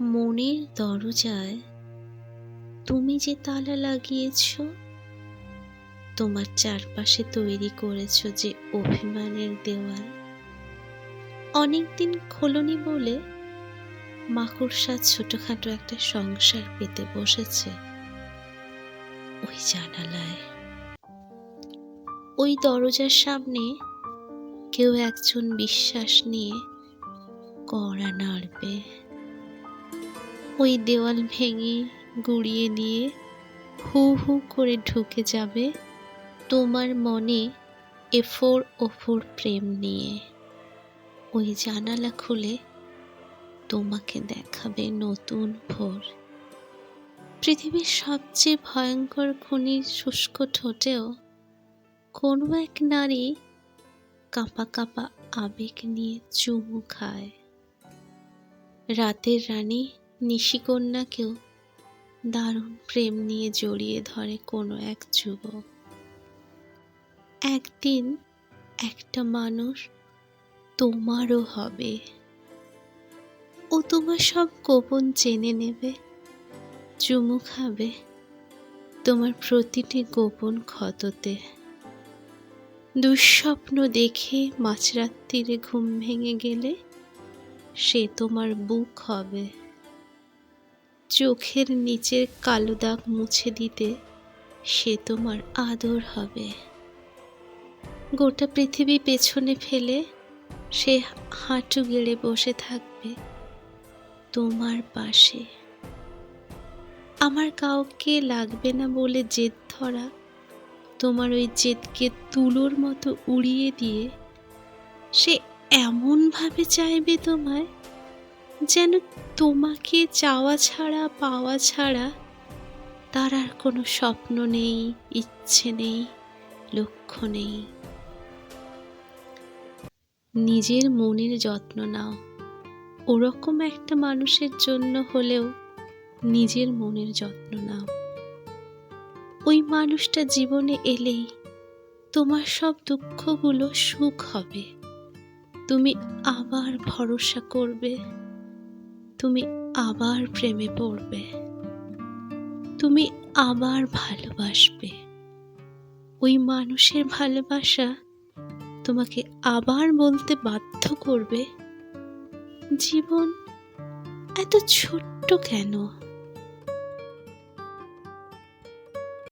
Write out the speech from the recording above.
মনের দরজায় তুমি যে তালা লাগিয়েছ, তোমার চারপাশে তৈরি করেছ যে অভিমানের দেওয়াল। অনেকদিন খোলনি বলে মাকড়সা ছোটখাটো একটা সংসার পেতে বসেছে ওই জানালায়। ওই দরজার সামনে কেউ একজন বিশ্বাস নিয়ে কড়া নাড়বে। ওই দেওয়াল ভেঙে গুড়িয়ে দিয়ে হু হু করে ঢুকে যাবে তোমার মনে এফোর ওফোর প্রেম নিয়ে। ওই জানালা খুলে তোমাকে দেখাবে নতুন ভোর। পৃথিবীর সবচেয়ে ভয়ঙ্কর খুনির শুষ্ক ঠোঁটেও কোনো এক নারী কাঁপা কাঁপা আবেগ নিয়ে চুমু খায়। রাতের রানী নিশিকন্যাকেও দারুণ প্রেম নিয়ে জড়িয়ে ধরে কোনো এক যুবক। একদিন একটা মানুষ তোমারও হবে। ও তোমার সব গোপন জেনে নেবে, চুমু খাবে তোমার প্রতিটি গোপন ক্ষততে। দুঃস্বপ্ন দেখে মাঝরাত্রিরে ঘুম ভেঙে গেলে সে তোমার বুক হবে। চোখের নিচের কালো দাগ মুছে দিতে সে তোমার আদর হবে। গোটা পৃথিবী পেছনে ফেলে সে হাঁটু গেড়ে বসে থাকবে তোমার পাশে। আমার কাউকে লাগবে না বলে জেদ ধরা, তোমার ওই জেদকে তুলোর মতো উড়িয়ে দিয়ে সে এমনভাবে চাইবে তোমায় যেন তোমাকে চাওয়া ছাড়া, পাওয়া ছাড়া তার আর কোনো স্বপ্ন নেই, ইচ্ছে নেই, লক্ষ্য নেই। নিজের মনের যত্ন নাও। ওরকম একটা মানুষের জন্য হলেও নিজের মনের যত্ন নাও। ওই মানুষটা জীবনে এলেই তোমার সব দুঃখগুলো সুখ হবে। তুমি আবার ভরসা করবে। তুমি আবার প্রেমে পড়বে। তুমি আবার ভালোবাসবে। ওই মানুষের ভালোবাসা তোমাকে আবার বলতে বাধ্য করবে। জীবন এত ছোট্ট কেন?